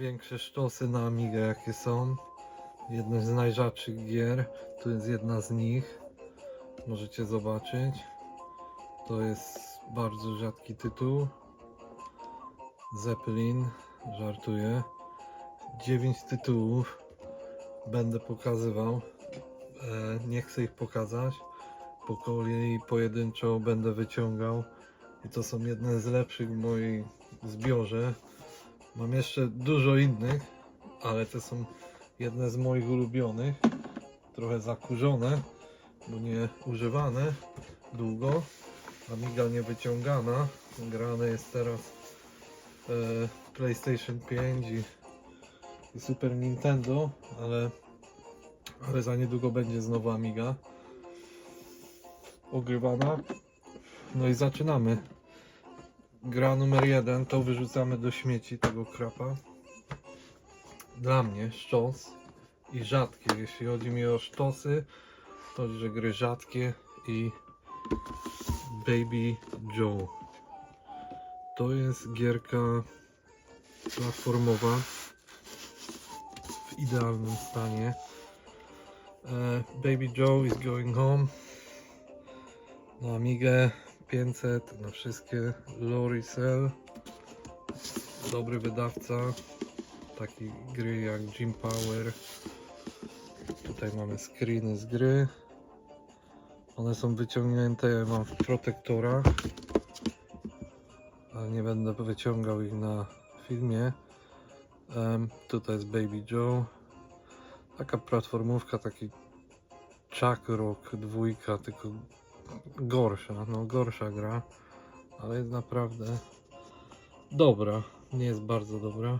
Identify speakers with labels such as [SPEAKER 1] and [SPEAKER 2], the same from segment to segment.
[SPEAKER 1] największe sztosy na Amigę jakie są. Jedne z najrzadszych gier. Tu jest jedna z nich. Możecie zobaczyć. To jest bardzo rzadki tytuł. Zeppelin. Żartuję. 9 tytułów będę pokazywał. E, nie chcę ich pokazać. Po kolei pojedynczo będę wyciągał. I to są jedne z lepszych w moim zbiorze. Mam jeszcze dużo innych, ale te są jedne z moich ulubionych. Trochę zakurzone, bo nie używane długo. Amiga nie wyciągana. Grane jest teraz e, PlayStation 5 i, i Super Nintendo, ale, ale za niedługo będzie znowu Amiga ogrywana. No i zaczynamy. Gra numer jeden, to wyrzucamy do śmieci tego krapa. Dla mnie sztos i rzadkie. Jeśli chodzi mi o sztosy, to że gry rzadkie i Baby Joe. To jest gierka platformowa w idealnym stanie. E, Baby Joe is going home. Na Amigę 500, na wszystkie Loricel. Dobry wydawca. Takie gry jak Jim Power. Tutaj mamy screeny z gry. One są wyciągnięte, mam w protektorach. Ale nie będę wyciągał ich na filmie. Em, tutaj jest Baby Joe. Taka platformówka, taki Chuck Rock dwójka, tylko gorsza, no gorsza gra, ale jest naprawdę dobra, nie jest bardzo dobra.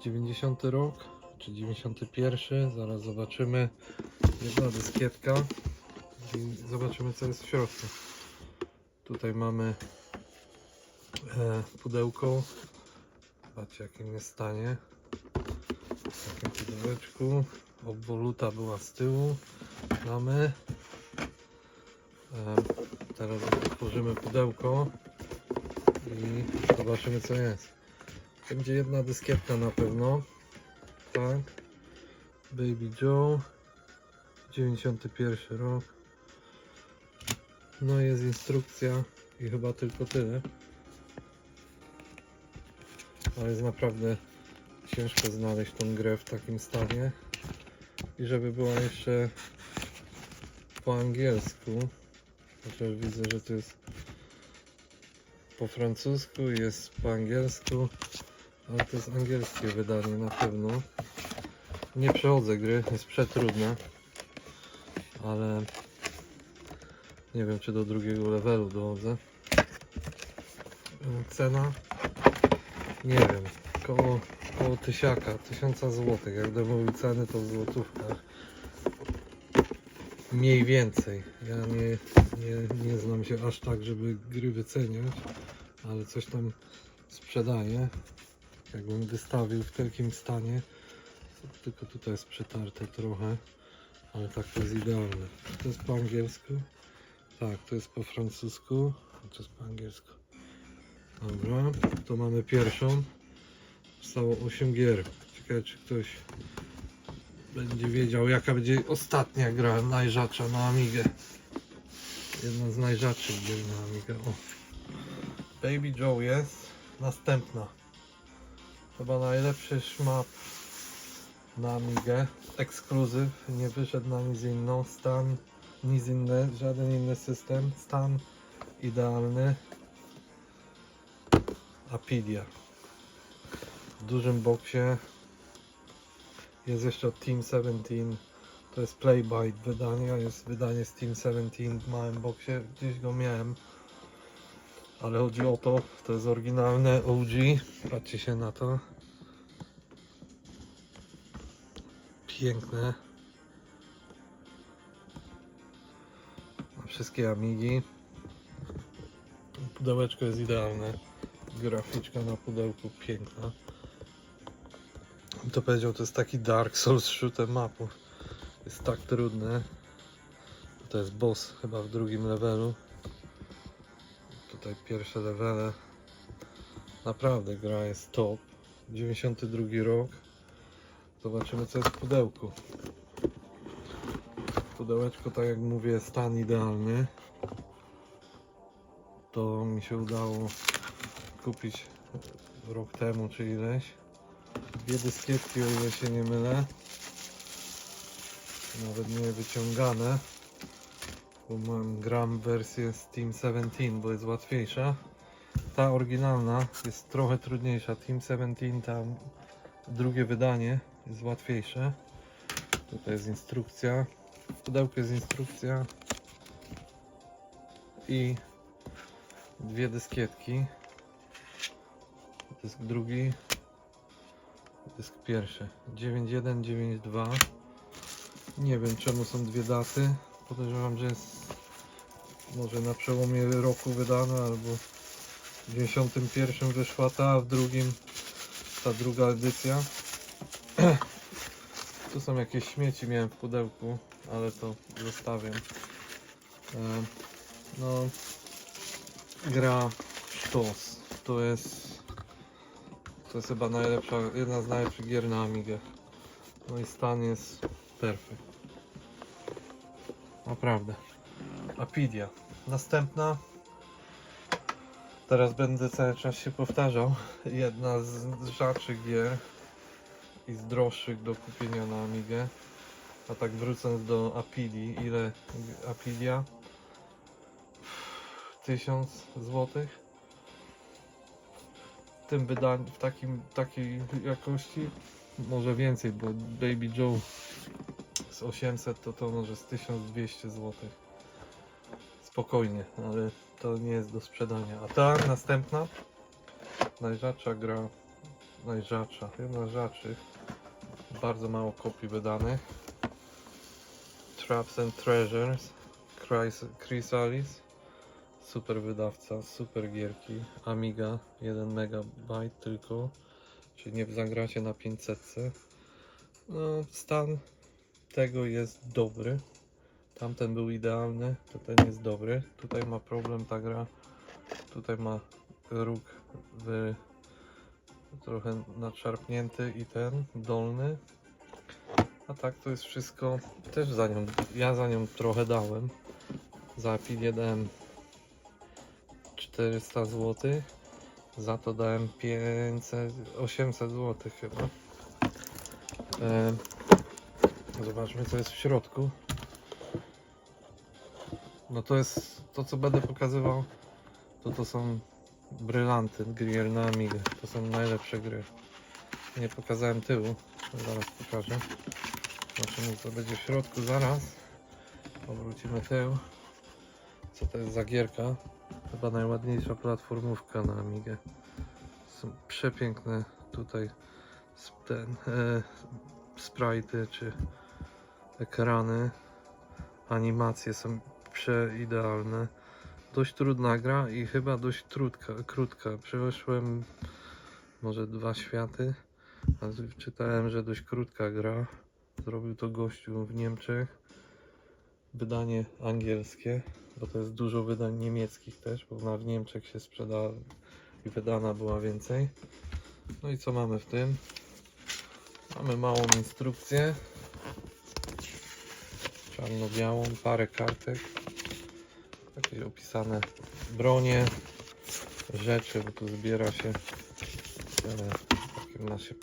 [SPEAKER 1] 90 rok, czy 91, zaraz zobaczymy. Jedna dyskietka i zobaczymy co jest w środku. Tutaj mamy e, pudełko, w jakim jest stanie. W takim pudełeczku, obwoluta była z tyłu, mamy Teraz otworzymy pudełko i zobaczymy co jest. Będzie jedna dyskietka na pewno. Tak. Baby Joe. 91 rok. No jest instrukcja i chyba tylko tyle. Ale jest naprawdę ciężko znaleźć tą grę w takim stanie. I żeby była jeszcze po angielsku. Chociaż widzę, że to jest po francusku, jest po angielsku, ale to jest angielskie wydanie na pewno. Nie przechodzę gry, jest przetrudna, ale nie wiem czy do drugiego levelu dochodzę. Cena? Nie wiem, koło, koło tysiaka, tysiąca złotych. Jak mówił ceny to w złotówkach. Mniej więcej. Ja nie, nie, nie znam się aż tak, żeby gry wyceniać, ale coś tam sprzedaję. Jakbym wystawił w takim stanie, tylko tutaj jest przetarte trochę, ale tak to jest idealne. To jest po angielsku. Tak, to jest po francusku, to jest po angielsku. Dobra, to mamy pierwszą. Zostało 8 gier. Ciekawe czy ktoś będzie wiedział jaka będzie ostatnia gra najrzadsza na Amigę. Jedna z najrzadszych gier na Amigę. O. Baby Joe jest. Następna. Chyba najlepszy szmap na Amigę. Ekskluzyw. Nie wyszedł na nic inną. Stan. Nic inny. Żaden inny system. Stan idealny. Apidia. W dużym boksie. Jest jeszcze od Team 17. To jest Playbyte wydanie, a jest wydanie z Team 17 w małym boksie. Gdzieś go miałem. Ale chodzi o to, to jest oryginalne OG. Patrzcie się na to. Piękne. Wszystkie Amigi. Pudełeczko jest idealne. Graficzka na pudełku piękna. To powiedział, to jest taki Dark Souls shoot'em upu. Jest tak trudne. To jest boss chyba w drugim levelu. Tutaj pierwsze levele. Naprawdę gra jest top. 92 rok. Zobaczymy co jest w pudełku. Pudełeczko, tak jak mówię, stan idealny. To mi się udało kupić rok temu czy ileś. Dwie dyskietki, o ile się nie mylę. Nawet nie wyciągane. Bo mam gram wersję Steam 17, bo jest łatwiejsza. Ta oryginalna jest trochę trudniejsza. Team 17, tam drugie wydanie jest łatwiejsze. Tutaj jest instrukcja. W pudełku jest instrukcja. I dwie dyskietki. Dysk drugi. Dysk pierwszy. 9192. Nie wiem czemu są dwie daty. Podejrzewam, że jest może na przełomie roku wydana albo w 91 wyszła ta, a w drugim ta druga edycja. Tu są jakieś śmieci miałem w pudełku, ale to zostawiam. E, No, gra sztos. To jest to jest chyba najlepsza, jedna z najlepszych gier na Amigę. No i stan jest perfekt. Naprawdę. Apidia. Następna. Teraz będę cały czas się powtarzał. Jedna z rzadszych gier i z droższych do kupienia na Amigę. A tak wrócąc do Apidii, ile Apidia? 1000 złotych tym wydaniu, w takim, takiej jakości, może więcej, bo Baby Joe z 800 to to może z 1200 zł. Spokojnie, ale to nie jest do sprzedania. A ta następna, najrzadsza gra, najrzadsza, jedna z rzadszych, bardzo mało kopii wydanych. Traps and Treasures, Chris, Chrysalis. Super wydawca, super gierki. Amiga 1 MB tylko, czyli nie zagracie na 500. No, stan tego jest dobry. Tamten był idealny, to ten jest dobry. Tutaj ma problem ta gra. Tutaj ma róg trochę nadszarpnięty i ten dolny. A tak to jest wszystko. Też za nią, ja za nią trochę dałem. Za Apilię dałem 400 zł. Za to dałem 500, 800 zł chyba. E, zobaczmy co jest w środku. No to jest to co będę pokazywał. To to są brylanty gier na Amigę. To są najlepsze gry. Nie pokazałem tyłu. Zaraz pokażę. Zobaczymy co będzie w środku zaraz. Obrócimy tył. Co to jest za gierka? Chyba najładniejsza platformówka na Amigę. Są przepiękne tutaj ten, e, sprite'y czy ekrany. Animacje są przeidealne. Dość trudna gra i chyba dość trudka, krótka. Przeszłem może dwa światy, czytałem, że dość krótka gra. Zrobił to gościu w Niemczech. Wydanie angielskie, bo to jest dużo wydań niemieckich też, bo ona w Niemczech się sprzeda i wydana była więcej. No i co mamy w tym? Mamy małą instrukcję. Czarno-białą, parę kartek. Jakieś opisane bronie, rzeczy, bo tu zbiera się e, takie ma się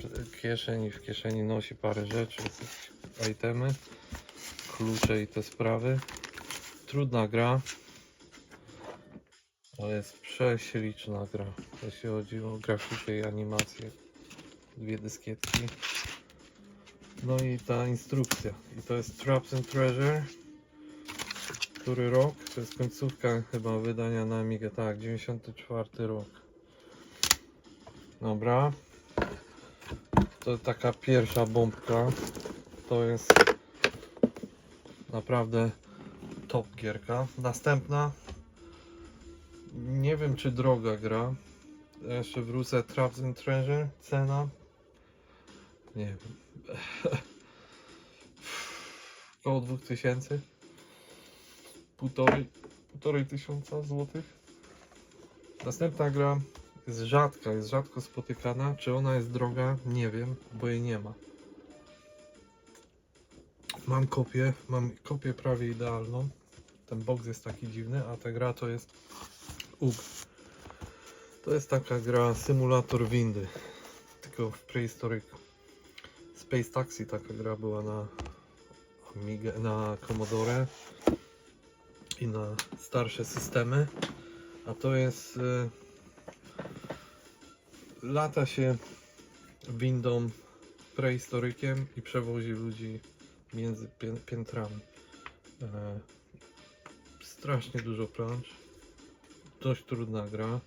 [SPEAKER 1] kieszeń i w kieszeni nosi parę rzeczy, itemy, klucze i te sprawy. Trudna gra, ale jest prześliczna gra, jeśli chodzi o grafikę i animację. Dwie dyskietki. No i ta instrukcja. I to jest Traps and Treasure. Który rok? To jest końcówka chyba wydania na Amigę. Tak, 94 rok. Dobra. To taka pierwsza bombka. To jest naprawdę top gierka. Następna. Nie wiem czy droga gra. Jeszcze wrócę Traps and Treasure. Cena. Nie wiem. Około 2000. Półtorej, półtorej tysiąca złotych. Następna gra jest rzadka, jest rzadko spotykana. Czy ona jest droga? Nie wiem, bo jej nie ma. Mam kopię, mam kopię prawie idealną. Ten box jest taki dziwny, a ta gra to jest UG. To jest taka gra symulator windy. Tylko w Prehistoric Space Taxi taka gra była na Amiga, na Commodore i na starsze systemy. A to jest y, lata się windą prehistorykiem i przewozi ludzi między pię- piętrami. E, strasznie dużo plansz. Dość trudna gra.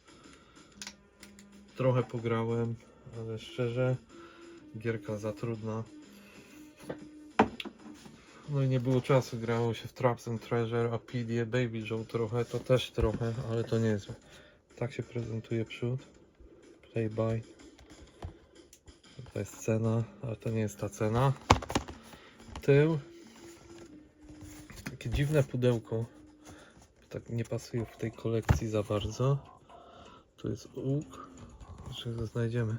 [SPEAKER 1] Trochę pograłem, ale szczerze gierka za trudna. No i nie było czasu, grało się w Traps and Treasure, Apidię, Baby Joe trochę, to też trochę, ale to niezłe. Tak się prezentuje przód. Playby. To jest cena, ale to nie jest ta cena. Tył. Takie dziwne pudełko. Tak nie pasuje w tej kolekcji za bardzo. Tu jest łuk. Jeszcze znajdziemy.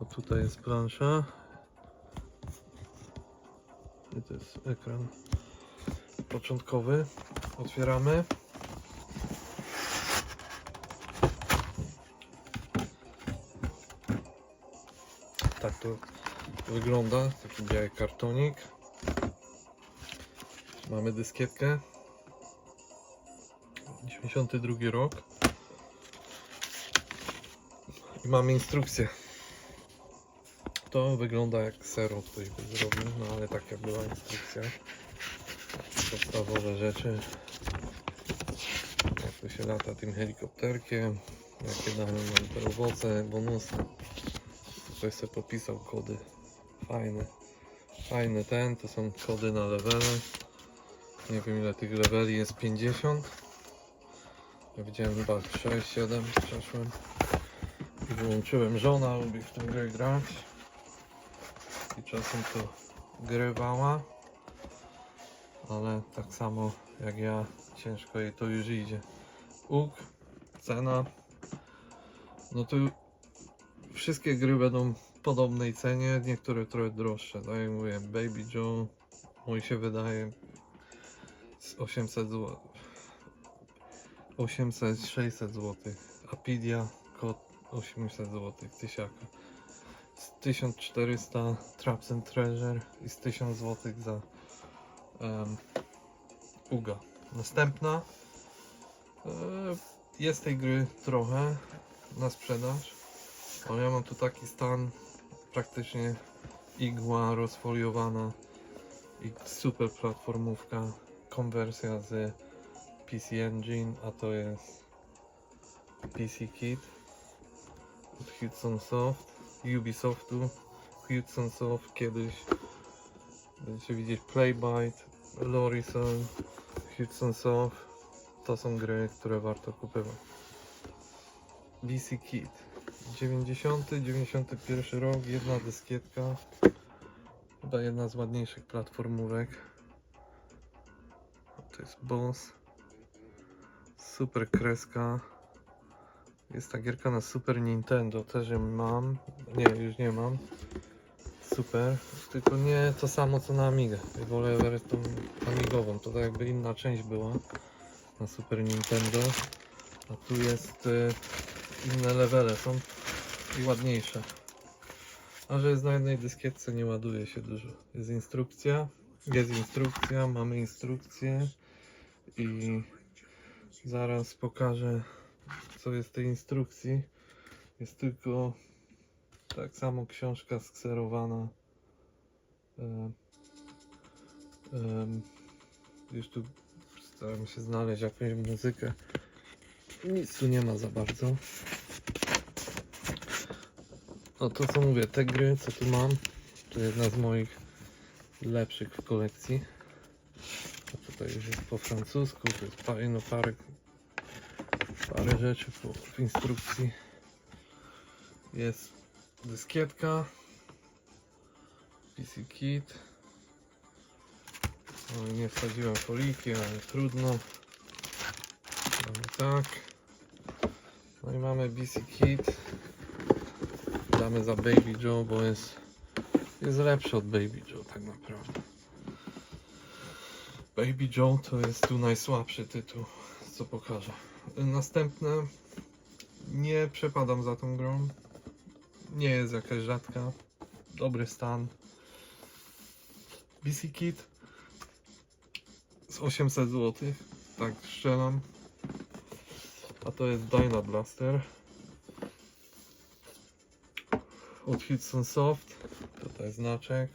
[SPEAKER 1] Bo tutaj jest plansza. I to jest ekran początkowy. Otwieramy. Tak to wygląda. Taki biały kartonik. Mamy dyskietkę. 92 rok. I mamy instrukcję. To wygląda jak sero ktoś by zrobił, no ale taka była instrukcja. Podstawowe rzeczy. Jak to się lata tym helikopterkiem. Jakie dane mam te owoce, bonusy. Ktoś sobie popisał kody. Fajne. Fajny ten, to są kody na levele. Nie wiem ile tych leveli jest 50. Ja widziałem chyba 6, 7 przeszłem. I wyłączyłem żona, lubi w tę grę grać. I czasem to grywała. Ale tak samo jak ja, ciężko jej to już idzie. Uk, cena. No to wszystkie gry będą w podobnej cenie, niektóre trochę droższe. Tak jak mówię, Baby Joe, mój się wydaje 800 zł. 800-600 zł. Apidia kod 800 zł. Tysiaka. Z 1400 Traps and Treasure i z 1000 zł za um, Uga. Następna. E, jest tej gry trochę na sprzedaż. Ale ja mam tu taki stan praktycznie igła rozfoliowana i super platformówka. Konwersja z PC Engine, a to jest PC Kit od Hudson Soft, Ubisoftu. Hudson Soft kiedyś będziecie widzieć Playbyte, Lorison, Hudson Soft. To są gry, które warto kupować. BC Kit 90, 91 rok, jedna dyskietka. Chyba jedna z ładniejszych platformówek. To jest boss. Super kreska. Jest ta gierka na Super Nintendo, też ją mam. Nie, już nie mam. Super, tylko nie to samo co na Amigę. Wolę wersję Amigową, to tak jakby inna część była na Super Nintendo. A tu jest y, inne levele są i ładniejsze. A że jest na jednej dyskietce nie ładuje się dużo. Jest instrukcja, jest instrukcja, mamy instrukcję i zaraz pokażę co jest w tej instrukcji. Jest tylko tak samo książka skserowana. E, już tu staram się znaleźć jakąś muzykę. Nic tu nie ma za bardzo. No to co mówię, te gry co tu mam, to jedna z moich lepszych w kolekcji. Tutaj już jest po francusku, to jest parę, no parę, parę rzeczy po, w instrukcji. Jest dyskietka, PC Kit. No, nie wsadziłem foliki, ale trudno. Mamy tak. No i mamy BC Kit. Damy za Baby Joe, bo jest, jest lepszy od Baby Joe tak naprawdę. Baby Joe to jest tu najsłabszy tytuł, co pokażę. Następne nie przepadam za tą grą. Nie jest jakaś rzadka. Dobry stan. BC Kit z 800 zł. Tak strzelam. A to jest Dyna Blaster. Od Hudson Soft. Tutaj znaczek.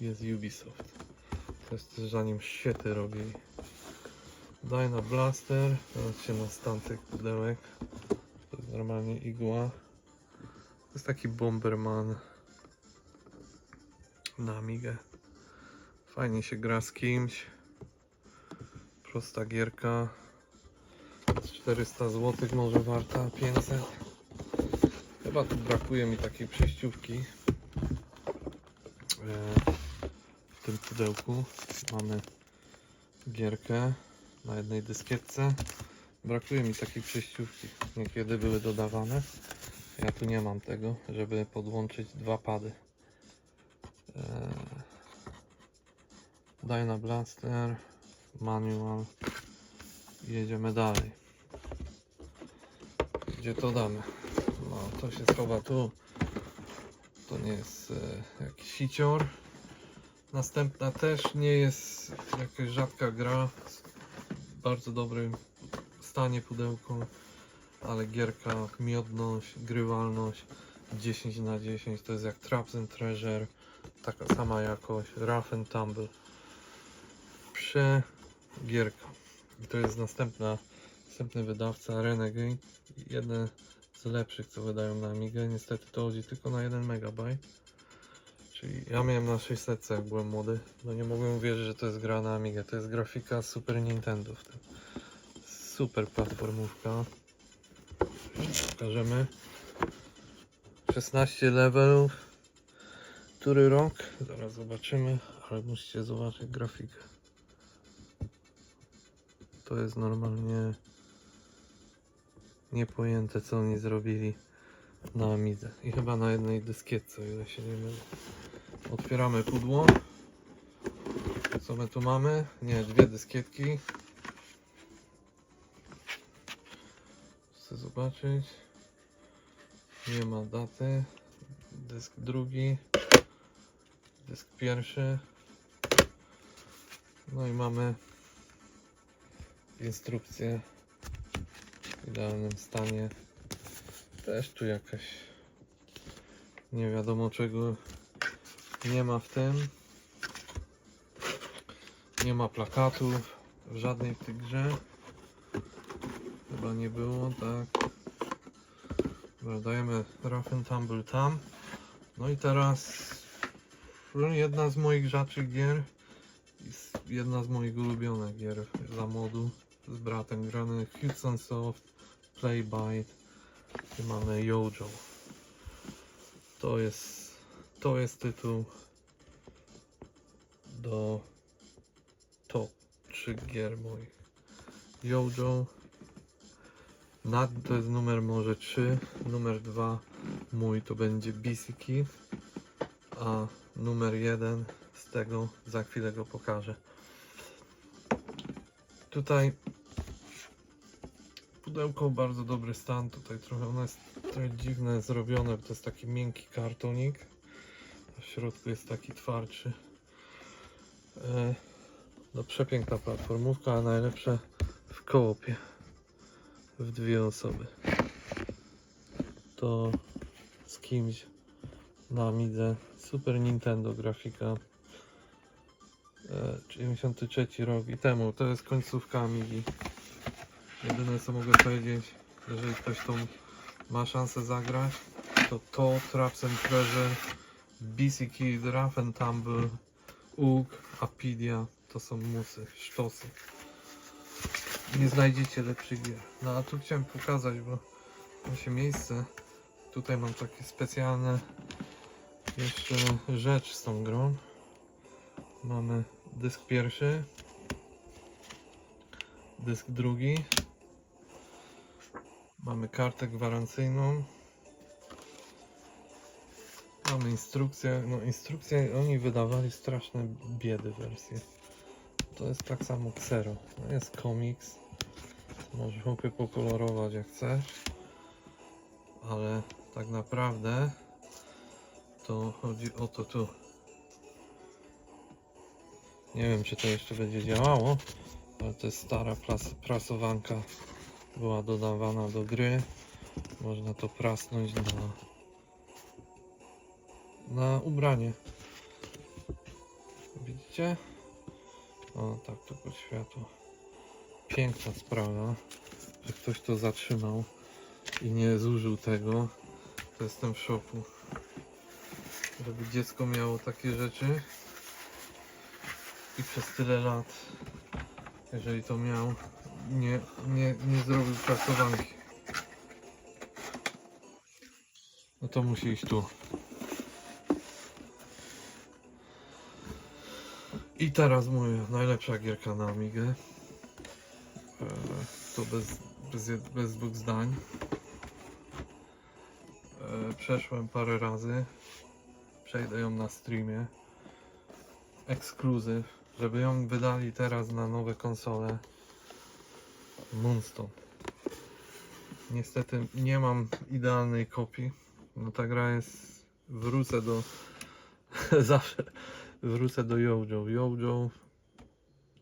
[SPEAKER 1] Jest Ubisoft. To jest zanim siety robili. Dyna Blaster. Zobaczcie na stan tych pudełek. To jest normalnie igła. To jest taki Bomberman na Amigę. Fajnie się gra z kimś. Prosta gierka. Z 400 zł może warta 500. Chyba tu brakuje mi takiej przejściówki. E, W tym pudełku mamy gierkę na jednej dyskietce. Brakuje mi takiej przejściówki. Niekiedy były dodawane. Ja tu nie mam tego, żeby podłączyć dwa pady. Eee, Dyna Blaster, manual. Jedziemy dalej. Gdzie to damy? No, to się schowa tu. To nie jest e, jakiś sicior. Następna też nie jest jakaś rzadka gra. W bardzo dobrym stanie pudełko, ale gierka, miodność, grywalność 10 na 10 to jest jak Traps and Treasure, taka sama jakość, Rough and Tumble. Przegierka. I to jest następna, następny wydawca Renegade. Jeden z lepszych, co wydają na Amigę. Niestety to chodzi tylko na 1 MB. Ja miałem na 600 jak byłem młody. No nie mogłem uwierzyć, że to jest gra na Amigę. To jest grafika Super Nintendo w tym. Super platformówka. Pokażemy. 16 levelów. Który rok? Zaraz zobaczymy, ale musicie zobaczyć grafikę. To jest normalnie niepojęte co oni zrobili na Amidze. I chyba na jednej dyskietce, o ile się nie mylę. Otwieramy pudło. Co my tu mamy? Nie, dwie dyskietki. Chcę zobaczyć. Nie ma daty. Dysk drugi. Dysk pierwszy. No i mamy instrukcję w idealnym stanie. Też tu jakaś nie wiadomo czego nie ma w tym. Nie ma plakatów w żadnej w tej grze. Chyba nie było, tak. Dobra, dajemy Rough and Tumble tam. No i teraz jedna z moich rzadszych gier. Jedna z moich ulubionych gier za modu z bratem grany Hudson Soft, Playbite i mamy Yojo. To jest to jest tytuł do top 3 gier moich. Nad to jest numer może 3, numer 2 mój to będzie Kid, a numer 1 z tego za chwilę go pokażę. Tutaj pudełko bardzo dobry stan, tutaj trochę ono jest trochę dziwne zrobione, bo to jest taki miękki kartonik, w środku jest taki twardszy. E, no przepiękna platformówka, a najlepsze w kołopie w dwie osoby. To z kimś na Amidze Super Nintendo grafika. E, 93 rok i temu. To jest końcówka Amigi. Jedyne co mogę powiedzieć, jeżeli ktoś tą ma szansę zagrać, to to, Traps and Treasure, BC Kid, Rough and Tumble, UG, Apidia, to są musy, sztosy nie znajdziecie lepszych gier. No a tu chciałem pokazać, bo się miejsce. Tutaj mam takie specjalne jeszcze rzecz z tą grą. Mamy dysk pierwszy, dysk drugi Mamy kartę gwarancyjną. Mamy instrukcję. No instrukcje oni wydawali straszne biedy wersje. To jest tak samo Xero. No jest komiks. Możesz chłopie pokolorować jak chcesz. Ale tak naprawdę to chodzi o to tu. Nie wiem czy to jeszcze będzie działało, ale to jest stara pras prasowanka. Była dodawana do gry. Można to prasnąć na, na ubranie. Widzicie? O, tak to pod światło. Piękna sprawa, że ktoś to zatrzymał i nie zużył tego. To jestem w szoku. Żeby dziecko miało takie rzeczy i przez tyle lat, jeżeli to miał, nie, nie, nie zrobił prasowanki. No to musi iść tu. I teraz moja najlepsza gierka na Amigę. E, To bez, bez, bez dwóch zdań. E, Przeszłem parę razy. Przejdę ją na streamie. Ekskluzyw. Żeby ją wydali teraz na nowe konsole. Moonstone. Niestety nie mam idealnej kopii. No ta gra jest. Wrócę do. Zawsze wrócę do Yojo. Yojo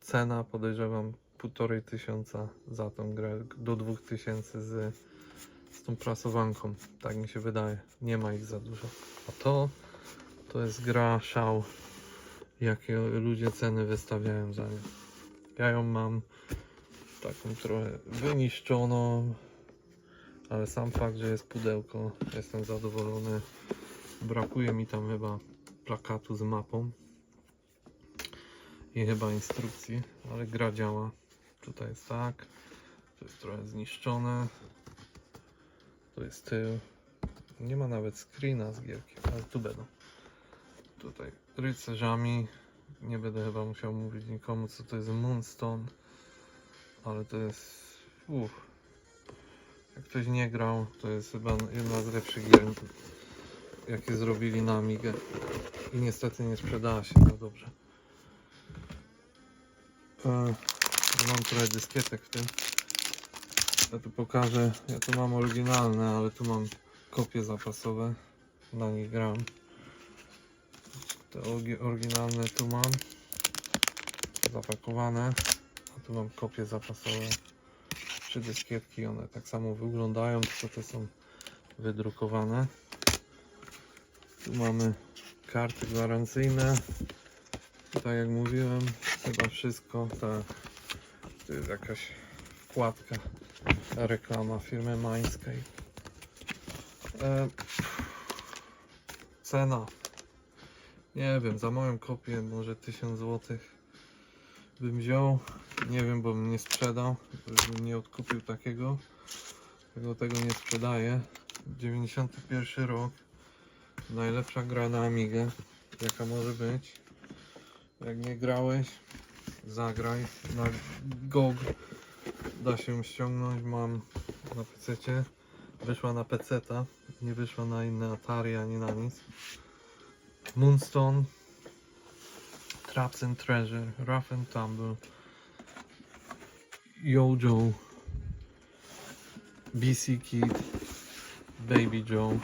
[SPEAKER 1] cena podejrzewam półtorej tysiąca za tą grę. Do dwóch tysięcy z, z tą prasowanką. Tak mi się wydaje. Nie ma ich za dużo. A to to jest gra szał. Jakie ludzie ceny wystawiają za nią. Ja ją mam taką trochę wyniszczoną, ale sam fakt, że jest pudełko, jestem zadowolony. Brakuje mi tam chyba plakatu z mapą i chyba instrukcji, ale gra działa. Tutaj jest tak, to jest trochę zniszczone, to jest tył. Nie ma nawet screena z gierki, ale tu będą. Tutaj rycerzami. Nie będę chyba musiał mówić nikomu, co to jest Moonstone, ale to jest. Uff. Jak ktoś nie grał, to jest chyba jedna z lepszych gier, jakie zrobili na Amigę. I niestety nie sprzedała się za dobrze. E, mam trochę dyskietek w tym. Ja tu pokażę. Ja tu mam oryginalne, ale tu mam kopie zapasowe. Na nich gram. Te oryginalne tu mam zapakowane, a tu mam kopie zapasowe. Trzy dyskietki, one tak samo wyglądają, tylko te są wydrukowane. Tu mamy karty gwarancyjne. Tak jak mówiłem, chyba wszystko. Ta, tu jest jakaś wkładka, reklama firmy Mindscape. E, cena nie wiem, za moją kopię może 1000 zł bym wziął. Nie wiem, bo bym nie sprzedał. Bym nie odkupił takiego. Tego tego nie sprzedaję. 91 rok. Najlepsza gra na Amigę, jaka może być. Jak nie grałeś, zagraj. Na GOG da się ściągnąć. Mam na PC. Wyszła na PC-ta. Nie wyszła na inne Atari ani na nic. Moonstone, Traps and Treasure, Rough and Tumble, Yojo, BC Kid, Baby Joe.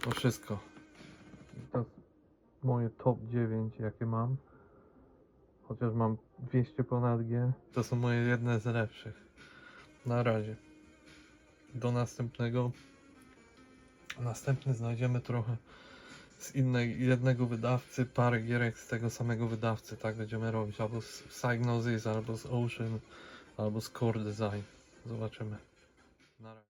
[SPEAKER 1] To wszystko. To moje top 9 jakie mam. Chociaż mam 200 ponad gier. To są moje jedne z lepszych. Na razie. Do następnego. Następny znajdziemy trochę z innej, jednego wydawcy, parę gierek z tego samego wydawcy, tak będziemy robić, albo z Psygnosis, albo z Ocean, albo z Core Design. Zobaczymy. Na razie.